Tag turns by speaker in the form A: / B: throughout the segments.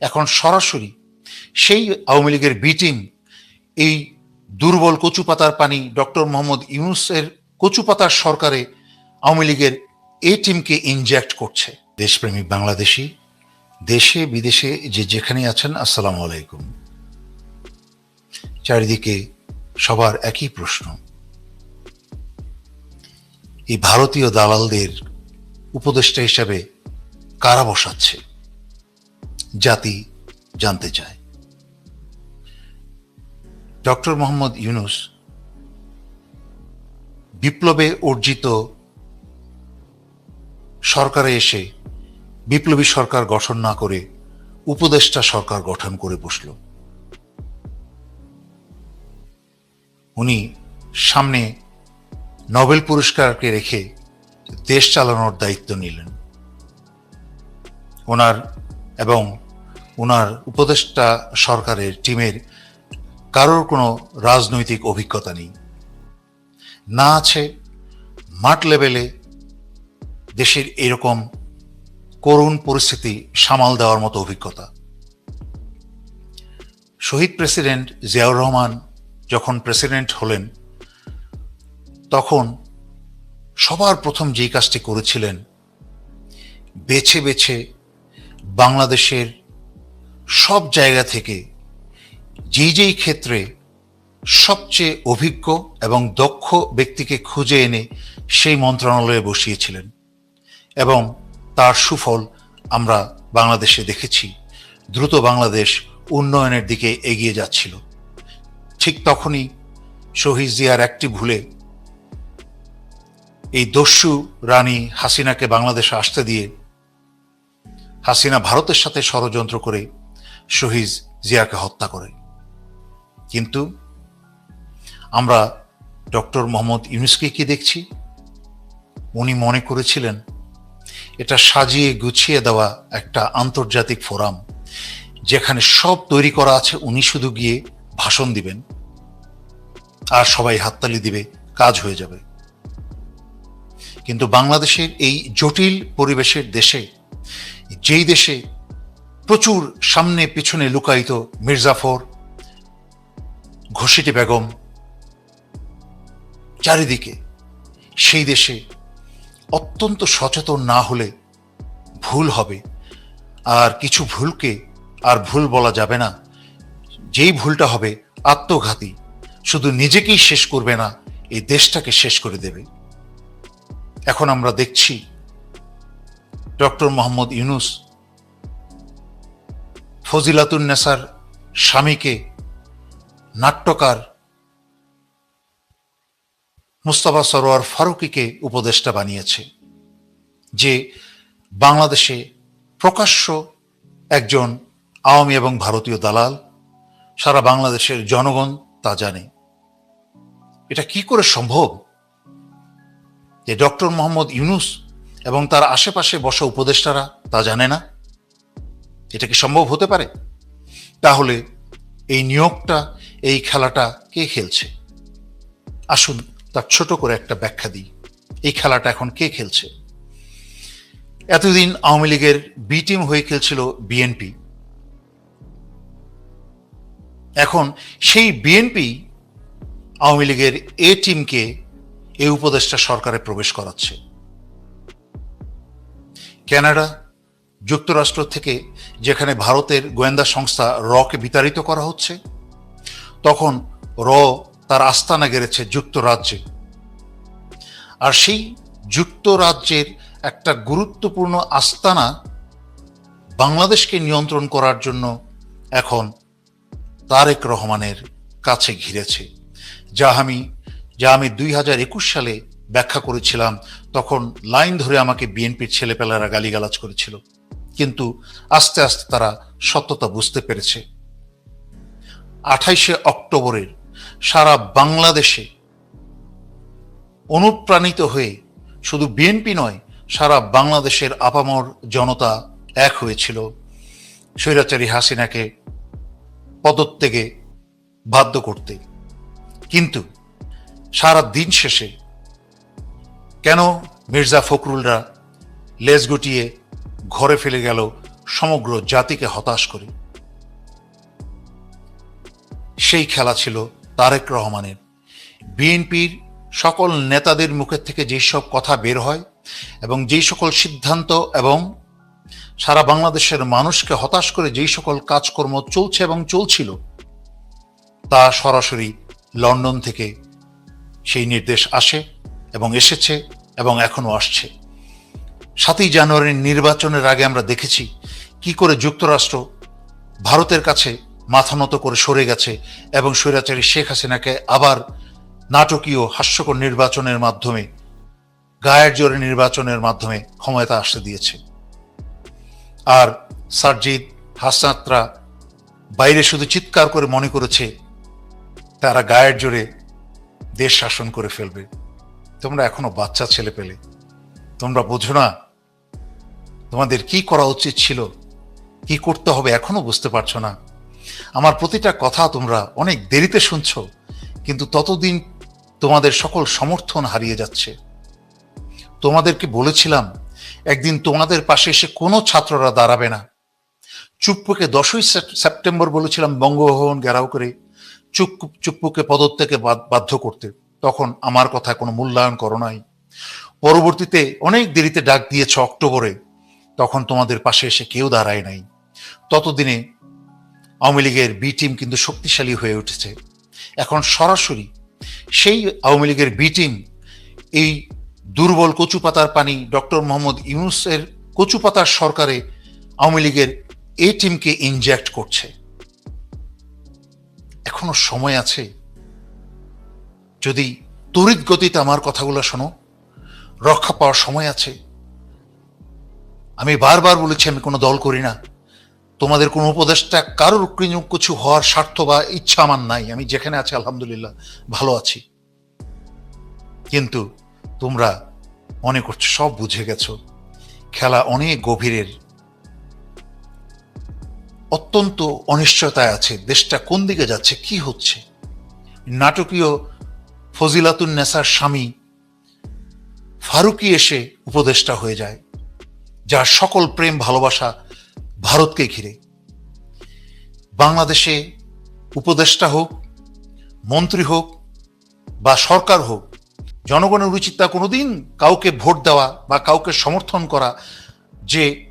A: এখন সরাসরি সেই আওয়ামী লীগের বি টিম এই দুর্বল কচুপাতার পানি ডক্টর মোহাম্মদ ইউনুসের কচুপাতার সরকারে আওয়ামী লীগের এ টিমকে ইনজেক্ট করছে। দেশপ্রেমিক বাংলাদেশি, দেশে, বিদেশে যে যেখানে আছেন, আসসালামু আলাইকুম। চারিদিকে সবার একই প্রশ্ন। এই ভারতীয় দালালদের উপদেষ্টা হিসাবে কারা বসাচ্ছে? জাতি জানতে চায়। ডক্টর মোহাম্মদ ইউনুস বিপ্লবে অর্জিত সরকারে এসে বিপ্লবী সরকার গঠন না করে উপদেষ্টা সরকার গঠন করে বসল। উনি সামনে নোবেল পুরস্কারকে রেখে দেশ চালানোর দায়িত্ব নিলেন। ওনার এবং ওনার উপদেষ্টা সরকারের টিমের কারোর কোনো রাজনৈতিক অভিজ্ঞতা নেই। না আছে, মাঠ লেভেলে দেশের এরকম করুণ পরিস্থিতি সামাল দেওয়ার মতো অভিজ্ঞতা। শহীদ প্রেসিডেন্ট জিয়াউর রহমান যখন প্রেসিডেন্ট হলেন, তখন সবার প্রথম যেই কাজটি করেছিলেন, বেছে বেছে বাংলাদেশের সব জায়গা থেকে যেই যেই ক্ষেত্রে সবচেয়ে অভিজ্ঞ এবং দক্ষ ব্যক্তিকে খুঁজে এনে সেই মন্ত্রণালয়ে বসিয়েছিলেন এবং তার সুফল আমরা বাংলাদেশে দেখেছি। দ্রুত বাংলাদেশ উন্নয়নের দিকে এগিয়ে যাচ্ছিল। ঠিক তখনই শহীদ জিয়ার একটি ভুলে এই দস্যু রানী হাসিনাকে বাংলাদেশে আসতে দিয়ে হাসিনা ভারতের সাথে ষড়যন্ত্র করে শহীদ জিয়াকে হত্যা করে। কিন্তু আমরা ডক্টর মোহাম্মদ ইউনুসকে কি দেখছি? উনি মনে করেছিলেন, এটা সাজিয়ে গুছিয়ে দেওয়া একটা আন্তর্জাতিক ফোরাম, যেখানে সব তৈরি করা আছে, উনি শুধু গিয়ে ভাষণ দিবেন, আর সবাই হাততালি দিবে, কাজ হয়ে যাবে। কিন্তু বাংলাদেশের এই জটিল পরিবেশের দেশে, যেই দেশে প্রচুর সামনে পিছনে লুকায়িত মির্জাফর, ঘষিটি বেগম, চারিদিকে সেই দেশে অত্যন্ত সচেতন না হলে ভুল হবে। আর কিছু ভুলকে আর ভুল বলা যাবে না। যেই ভুলটা হবে আত্মঘাতী। শুধু নিজেকেই শেষ করবে না, এই দেশটাকে শেষ করে দেবে। এখন আমরা দেখছি ডক্টর মোহাম্মদ ইউনুস ফজিলাতুন্নেসার স্বামীকে নাট্যকার মুস্তফা সরোয়ার ফারুকিকে উপদেষ্টা বানিয়েছে, যে বাংলাদেশে প্রকাশ্য একজন আওয়ামী এবং ভারতীয় দালাল, সারা বাংলাদেশের জনগণ তা জানে। এটা কি করে সম্ভব? যে ডক্টর মোহাম্মদ ইউনুস এবং তার আশেপাশে বসা উপদেষ্টারা তা জানে না? এটা কি সম্ভব হতে পারে? তাহলে এই নিয়োগটা, এই খেলাটা কে খেলছে? আসুন তার ছোট করে একটা ব্যাখ্যা দিই। এই খেলাটা এখন কে খেলছে? এতদিন আওয়ামী লীগের বি টিম হয়ে খেলছিল বিএনপি এখন সেই বিএনপি আওয়ামী লীগের এ টিমকে এই উপদেষ্টা সরকারে প্রবেশ করাচ্ছে। কানাডা যুক্তরাষ্ট্র থেকে যেখানে ভারতের গোয়েন্দা সংস্থা রকে বিতাড়িত করা হচ্ছে, তখন র তার আস্তানা গেড়েছে যুক্তরাজ্যে। আর সেই যুক্তরাজ্যের একটা গুরুত্বপূর্ণ আস্তানা বাংলাদেশকে নিয়ন্ত্রণ করার জন্য এখন তারেক রহমানের কাছে ঘিরেছে, যা আমি যা আমি দুই হাজার একুশ সালে ব্যাখ্যা করেছিলাম, তখন লাইন ধরে আমাকে বিএনপির ছেলেপেলারা গালিগালাজ করেছিল। কিন্তু আস্তে আস্তে তারা সত্যতা বুঝতে পেরেছে। আঠাইশে অক্টোবরের সারা বাংলাদেশে অনুপ্রাণিত হয়ে শুধু বিএনপি নয়, সারা বাংলাদেশের আপামর জনতা এক হয়েছিল। স্বৈরাচারী হাসিনাকে পদত্যাগে বাধ্য করতে। কিন্তু সারা দিন শেষে কেন মির্জা ফখরুলরা লেজ গুটিয়ে ঘরে ফেলে গেল সমগ্র জাতিকে হতাশ করে। সেই খেলা ছিল তারেক রহমানের। বিএনপির সকল নেতাদের মুখের থেকে যেসব কথা বের হয় এবং যেই সকল সিদ্ধান্ত এবং সারা বাংলাদেশের মানুষকে হতাশ করে যেই সকল কাজকর্ম চলছে এবং চলছিল, তা সরাসরি লন্ডন থেকে সেই নির্দেশ আসে এবং এসেছে এবং এখনও আসছে। সাতই জানুয়ারির নির্বাচনের আগে আমরা দেখেছি কি করে যুক্তরাষ্ট্র ভারতের কাছে মাথা নত করে সরে গেছে এবং স্বৈরাচারী শেখ হাসিনাকে আবার নাটকীয় হাস্যকর নির্বাচনের মাধ্যমে, গায়ের জোরে নির্বাচনের মাধ্যমে ক্ষমতা আসতে দিয়েছে। আর সারজিৎ হাসনাতরা বাইরে শুধু চিৎকার করে মনে করেছে, তারা গায়ের জোরে দেশ শাসন করে ফেলবে। তোমরা এখনও বাচ্চা ছেলে পেলে। তোমরা বোঝো না তোমাদের কি করা উচিত ছিল? কি করতে হবে এখনও বুঝতে পারছ না? আমার প্রতিটা কথা তোমরা অনেক দেরিতে শুনছ, কিন্তু ততদিন তোমাদের সকল সমর্থন হারিয়ে যাচ্ছে। তোমাদেরকে বলেছিলাম, একদিন তোমাদের পাশে এসে কোনো ছাত্ররা দাঁড়াবে না। চুপ্পুকে দশই সেপ্টেম্বর বলেছিলাম বঙ্গভবন ঘেরাও করে চুপ, চুপ্পুকে পদত্যাগে বাধ্য করতে। তখন আমার কথা কোনো মূল্যায়ন করো নাই। পরবর্তীতে অনেক দেরিতে ডাক দিয়েছ অক্টোবরে। তখন তোমাদের পাশে এসে কেউ দাঁড়ায় নাই। ততদিনে আওয়ামী লীগের বি টিম কিন্তু শক্তিশালী হয়ে উঠেছে। এখন সরাসরি সেই আওয়ামী লীগের বি টিম এই দুর্বল কচুপাতার পানি ডক্টর মোহাম্মদ ইউনুসের কচুপাতার সরকারে আওয়ামী লীগের এই টিমকে ইনজেক্ট করছে। এখনও সময় আছে। যদি তড়িৎ গতিতে আমার কথাগুলো শোনো, রক্ষা পাওয়ার সময় আছে। আমি বারবার বলেছি, আমি কোনো দল করি না। তোমাদের কোনো উপদেশটা কারোর কিছু হওয়ার স্বার্থ বা ইচ্ছা আমার নাই। আমি যেখানে আছি, আলহামদুলিল্লাহ, ভালো আছি। কিন্তু তোমরা মনে করছ, সব বুঝে গেছো, খেলা অনেক গভীরের। অত্যন্ত অনিশ্চয়তায় আছে, দেশটা কোন দিকে যাচ্ছে, কি হচ্ছে? নাটকীয় ফজিলাতুন নেসার স্বামী ফারুকি এসে উপদেষ্টা হয়ে যায়। যার সকল প্রেম, ভালোবাসা ভারতকে ঘিরে। বাংলাদেশে উপদেষ্টা হোক, মন্ত্রী হোক বা সরকার হোক, জনগণের উচিত তা কোনোদিন কাউকে ভোট দেওয়া বা কাউকে সমর্থন করা যে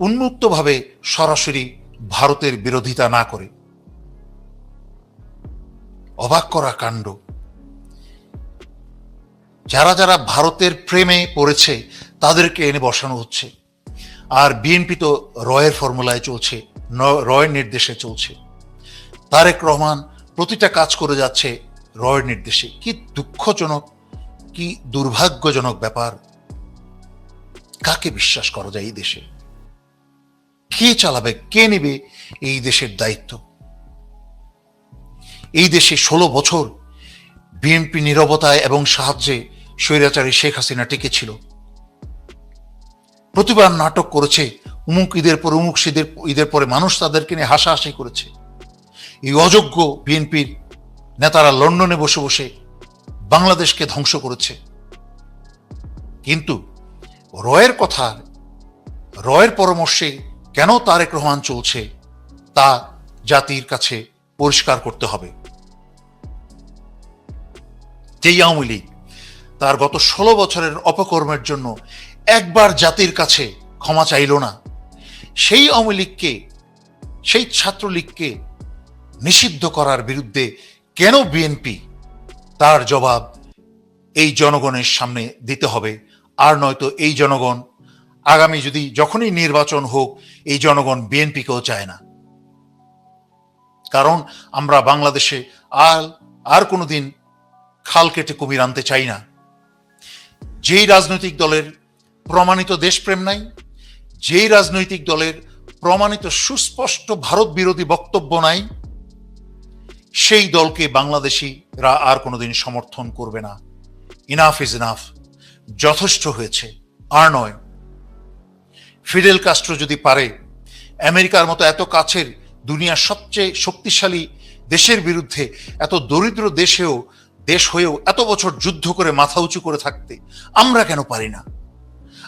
A: উন্মুক্তভাবে সরাসরি ভারতের বিরোধিতা না করে। অবাক করা কাণ্ড। যারা যারা ভারতের প্রেমে পড়েছে, তাদেরকে এনে বসানো হচ্ছে। আর বিএনপি তো রয়ের ফর্মুলায় চলছে রয়ের নির্দেশে চলছে। তারেক রহমান প্রতিটা কাজ করে যাচ্ছে রয়ের নির্দেশে। কি দুঃখজনক, কি দুর্ভাগ্যজনক ব্যাপার। কাকে বিশ্বাস করা যায় এই দেশে? কে চালাবে, কে নেবে এই দেশের দায়িত্ব? এই দেশে ষোলো বছর বিএনপি নিরবতায় এবং সাহায্যে স্বৈরাচারী শেখ হাসিনা টিকেছিল প্রতিবার নাটক করেছে, উমুক ঈদের পর উমুক ঈদের ঈদের পরে মানুষ তাদেরকে নিয়ে হাসাহাসি করেছে। এই অযোগ্য বিএনপির নেতারা লন্ডনে বসে বসে বাংলাদেশকে ধ্বংস করেছে। কিন্তু রয়ের কথা, রয়ের পরামর্শে কেন তারেক রহমান চলছে, তা জাতির কাছে পরিষ্কার করতে হবে। যেই আওয়ামী লীগ তার গত ষোলো বছরের অপকর্মের জন্য একবার জাতির কাছে ক্ষমা চাইল না। সেই আওয়ামী লীগকে, সেই ছাত্রলীগকে নিষিদ্ধ করার বিরুদ্ধে কেন বিএনপি তার জবাব এই জনগণের সামনে দিতে হবে? আর নয়তো এই জনগণ আগামী যদি যখনই নির্বাচন হোক, এই জনগণ বিএনপিকেও চায় না। কারণ আমরা বাংলাদেশে আর আর কোনোদিন খাল কেটে কুমির আনতে চাই না। যেই রাজনৈতিক দলের প্রমাণিত দেশপ্রেম নাই, যেই রাজনৈতিক দলের প্রমাণিত সুস্পষ্ট ভারত বিরোধী বক্তব্য নাই, সেই দলকে বাংলাদেশিরা আর কোনোদিন সমর্থন করবে না। ইনাফ ইজ ইনাফ যথেষ্ট হয়েছে, আর নয়। ফিডেল কাস্ট্রো যদি পারে, আমেরিকার মতো এত কাছের দুনিয়ার সবচেয়ে শক্তিশালী দেশের বিরুদ্ধে এত দরিদ্র দেশেও, দেশ হয়েও এত বছর যুদ্ধ করে মাথা উঁচু করে থাকতে আমরা কেন পারি না?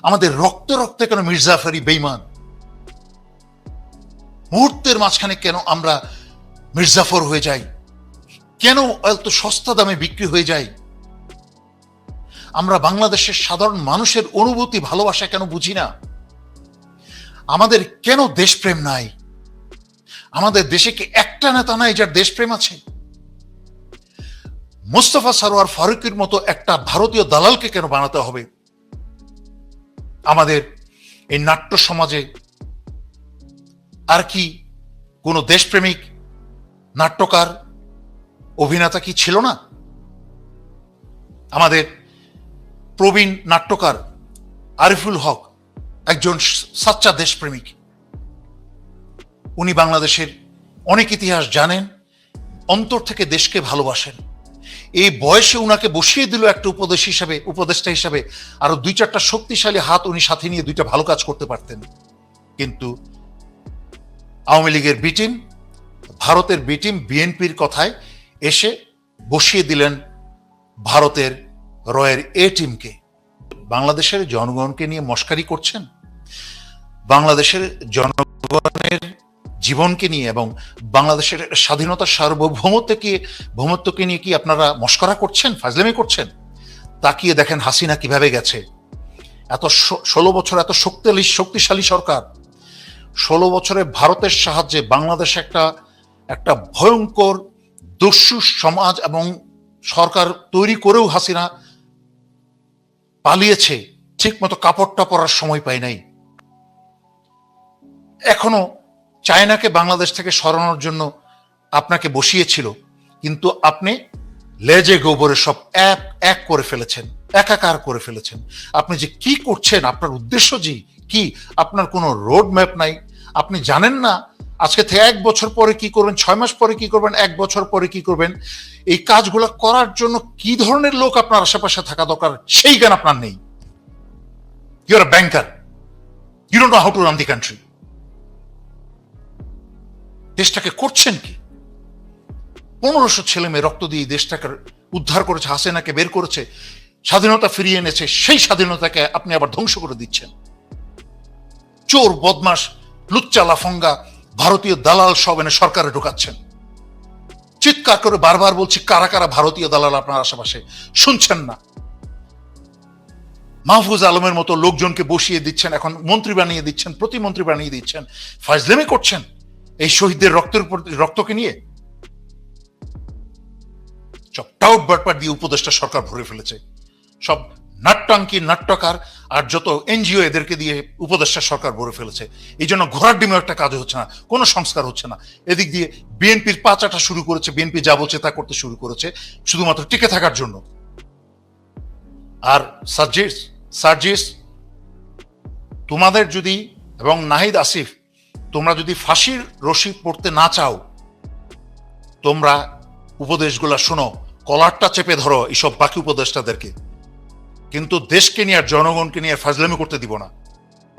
A: আমাদের রক্ত রক্তে কেন মির্জাফারি বেইমান মুহূর্তের মাঝখানে কেন আমরা মির্জাফর হয়ে যাই? কেন এত সস্তা দামে বিক্রি হয়ে যায়? আমরা বাংলাদেশের সাধারণ মানুষের অনুভূতি, ভালোবাসা কেন বুঝি না? আমাদের কেন দেশপ্রেম নাই? আমাদের দেশে কি একটা নেতা নাই যার দেশপ্রেম আছে? মোস্তফা সারোয়ার ফারুকের মতো একটা ভারতীয় দালালকে কেন বানাতে হবে? আমাদের এই নাট্য সমাজে আর কি কোনো দেশপ্রেমিক নাট্যকার, অভিনেতা কি ছিল না? আমাদের প্রবীণ নাট্যকার আরিফুল হক, একজন সাচ্চা দেশপ্রেমিক। উনি বাংলাদেশের অনেক ইতিহাস জানেন, অন্তর থেকে দেশকে ভালোবাসেন। এই বয়সে উনাকে বসিয়ে দিল একটা উপদেশ হিসাবে, উপদেষ্টা হিসাবে। আরও দুই চারটা শক্তিশালী হাত উনি সাথে নিয়ে দুইটা ভালো কাজ করতে পারতেন। কিন্তু আওয়ামী লীগের বি টিম ভারতের বি টিম বিএনপির কথায় এসে বসিয়ে দিলেন ভারতের রয়ের এ টিমকে। বাংলাদেশের জনগণকে নিয়ে মস্কারি করছেন। বাংলাদেশের জনগণের জীবনকে নিয়ে এবং বাংলাদেশের স্বাধীনতা সার্বভৌমত্বকে, ভৌমত্বকে নিয়ে কি আপনারা মস্করা করছেন, ফাজলামি করছেন? তাকিয়ে দেখেন হাসিনা কীভাবে গেছে। এত ষোলো বছর এত শক্তিশালী শক্তিশালী সরকার। ষোলো বছরে ভারতের সাহায্যে বাংলাদেশ একটা একটা ভয়ঙ্কর, দস্যু সমাজ এবং সরকার তৈরি করেও হাসিনা পালিয়েছে। ঠিক মতো কাপড়টা পরার সময় পায় নাই। এখনও চায়নাকে বাংলাদেশ থেকে সরানোর জন্য আপনাকে বসিয়েছিল, কিন্তু আপনি লেজে গোবরে সব এক এক করে ফেলেছেন, একাকার করে ফেলেছেন। আপনি যে কি করছেন, আপনার উদ্দেশ্য যে কি, আপনার কোনো রোড ম্যাপ নাই। আপনি জানেন না, আজকে থেকে এক বছর পরে কি করবেন, ছয় মাস পরে কি করবেন, এক বছর পরে কি করবেন। এই কাজগুলো করার জন্য কি ধরনের লোক আপনার আশেপাশে থাকা দরকার, সেই জ্ঞান আপনার নেই। Your banker you don't know how to run the country দেশটাকে করছেন কি? পনেরোশো ছেলে মেয়ে রক্ত দিয়ে দেশটাকে উদ্ধার করেছে, হাসেনাকে বের করেছে, স্বাধীনতা ফিরিয়ে এনেছে, সেই স্বাধীনতাকে আপনি আবার ধ্বংস করে দিচ্ছেন। চোর বদমাস লুচ্চা লাফঙ্গা ভারতীয় দালাল সব এনে সরকারে ঢোকাচ্ছেন। চিৎকার করে বারবার বলছি, কারা কারা ভারতীয় দালাল আপনার আশেপাশে? শুনছেন না। মাহফুজ আলমের মতো লোকজনকে বসিয়ে দিচ্ছেন, এখন মন্ত্রী বানিয়ে দিচ্ছেন, প্রতিমন্ত্রী বানিয়ে দিচ্ছেন, ফাইজলেমি করছেন। এই শহীদদের রক্তের উপর, রক্তকে নিয়ে? সব টাউট বাটপাট দিয়ে উপদেষ্টা সরকার ভরে ফেলেছে। সব নাট্যাঙ্কি, নাট্যকার আর যত এনজিও এদেরকে দিয়ে উপদেষ্টা সরকার ভরে ফেলেছে। এই জন্য ঘোড়ার ডিমে একটা কাজ হচ্ছে না, কোনো সংস্কার হচ্ছে না। এদিক দিয়ে বিএনপির পাচাটা শুরু করেছে, বিএনপি যা বলছে তা করতে শুরু করেছে, শুধুমাত্র টিকে থাকার জন্য। আর সার্জিস সার্জিস তোমাদের যদি এবং নাহিদ আসিফ তোমরা যদি ফাঁসির রশি পড়তে না চাও, তোমরা উপদেশগুলো শোনো, কলারটা চেপে ধরো এইসব বাকি উপদেষ্টাদেরকে। কিন্তু দেশকে নিয়ে আর জনগণকে নিয়ে ফাজলামি করতে দিব না।